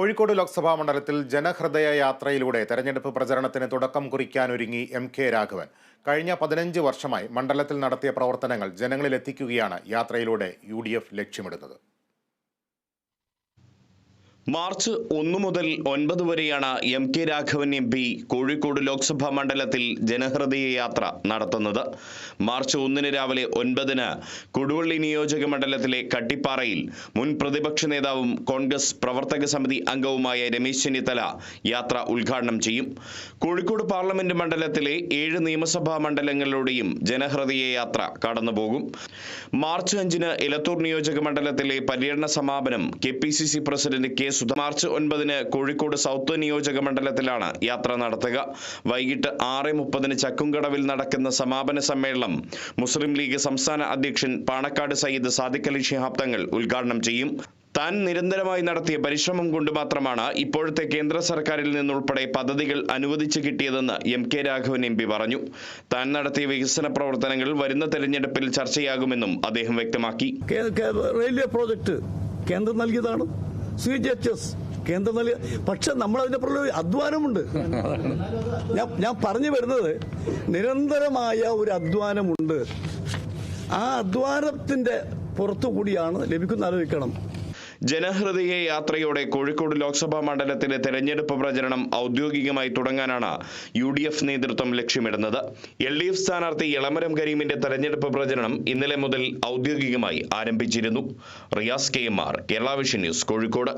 കോഴിക്കോട് ലോക്സഭാ മണ്ഡലത്തിൽ ജനഹൃദയ യാത്രയിലൂടെ തെരഞ്ഞെടുപ്പ് പ്രചരണത്തിന് തുടക്കം കുറിക്കാനൊരുങ്ങി എം കെ രാഘവൻ. കഴിഞ്ഞ പതിനഞ്ച് വർഷമായി മണ്ഡലത്തിൽ നടത്തിയ പ്രവർത്തനങ്ങൾ ജനങ്ങളിലെത്തിക്കുകയാണ് യാത്രയിലൂടെ യു ലക്ഷ്യമിടുന്നത്. മാർച്ച് ഒന്നു മുതൽ ഒൻപത് വരെയാണ് M K Raghavan M P Kozhikode Lok Sabha മണ്ഡലത്തിൽ ജനഹൃദയ യാത്ര നടത്തുന്നത്. മാർച്ച് ഒന്നിന് രാവിലെ ഒൻപതിന് കൊടുവള്ളി നിയോജക മണ്ഡലത്തിലെ കട്ടിപ്പാറയിൽ മുൻ പ്രതിപക്ഷ നേതാവും കോൺഗ്രസ് പ്രവർത്തക സമിതി അംഗവുമായ രമേശ് ചെന്നിത്തല യാത്ര ഉദ്ഘാടനം ചെയ്യും. കോഴിക്കോട് പാർലമെന്റ് മണ്ഡലത്തിലെ ഏഴ് നിയമസഭാ മണ്ഡലങ്ങളിലൂടെയും ജനഹൃദയ യാത്ര കടന്നുപോകും. മാർച്ച് അഞ്ചിന് എലത്തൂർ നിയോജക മണ്ഡലത്തിലെ പര്യടന സമാപനം K president K Sudha March ഒൻപതിന് കോഴിക്കോട് സൗത്ത് നിയോജക മണ്ഡലത്തിലാണ് യാത്ര നടത്തുക. വൈകിട്ട് ആറ് മുപ്പതിന് ചക്കുംകടവിൽ നടക്കുന്ന സമാപന സമ്മേളനം മുസ്ലിം ലീഗ് സംസ്ഥാന അധ്യക്ഷൻ പാണക്കാട് സയ്യിദ് സാദിഖ് അലി ശിഹാബ് തങ്ങൾ ഉദ്ഘാടനം ചെയ്യും. താൻ നിരന്തരമായി നടത്തിയ പരിശ്രമം കൊണ്ട് മാത്രമാണ് ഇപ്പോഴത്തെ കേന്ദ്ര സർക്കാരിൽ നിന്നുൾപ്പെടെ പദ്ധതികൾ അനുവദിച്ചു കിട്ടിയതെന്ന് M K Raghavan M P പറഞ്ഞു. താൻ നടത്തിയ വികസന പ്രവർത്തനങ്ങൾ വരുന്ന തെരഞ്ഞെടുപ്പിൽ ചർച്ചയാകുമെന്നും അദ്ദേഹം വ്യക്തമാക്കി. റെയിൽവേ പ്രോജക്റ്റ് കേന്ദ്രം നൽകിയതാണ്. സി ജി എച്ച് എസ് കേന്ദ്രം നൽകിയ പക്ഷെ നമ്മൾ അതിന്റെ പുറകിൽ അധ്വാനമുണ്ട്. ഞാൻ ഞാൻ പറഞ്ഞു വരുന്നത് നിരന്തരമായ ഒരു അധ്വാനമുണ്ട്. ആ അധ്വാനത്തിന്റെ പുറത്തു കൂടിയാണ് ലഭിക്കുന്ന ആലോചിക്കണം. ജനഹൃദയ യാത്രയോടെ കോഴിക്കോട് ലോക്സഭാ മണ്ഡലത്തിലെ തെരഞ്ഞെടുപ്പ് പ്രചരണം ഔദ്യോഗികമായി തുടങ്ങാനാണ് യു ഡി എഫ് നേതൃത്വം ലക്ഷ്യമിടുന്നത്. എൽ ഡി എഫ് സ്ഥാനാർത്ഥി എളമരം കരീമിന്റെ തെരഞ്ഞെടുപ്പ് പ്രചരണം ഇന്നലെ മുതൽ ഔദ്യോഗികമായി ആരംഭിച്ചിരുന്നു. Riyas K M R Kerala vision news Kozhikode.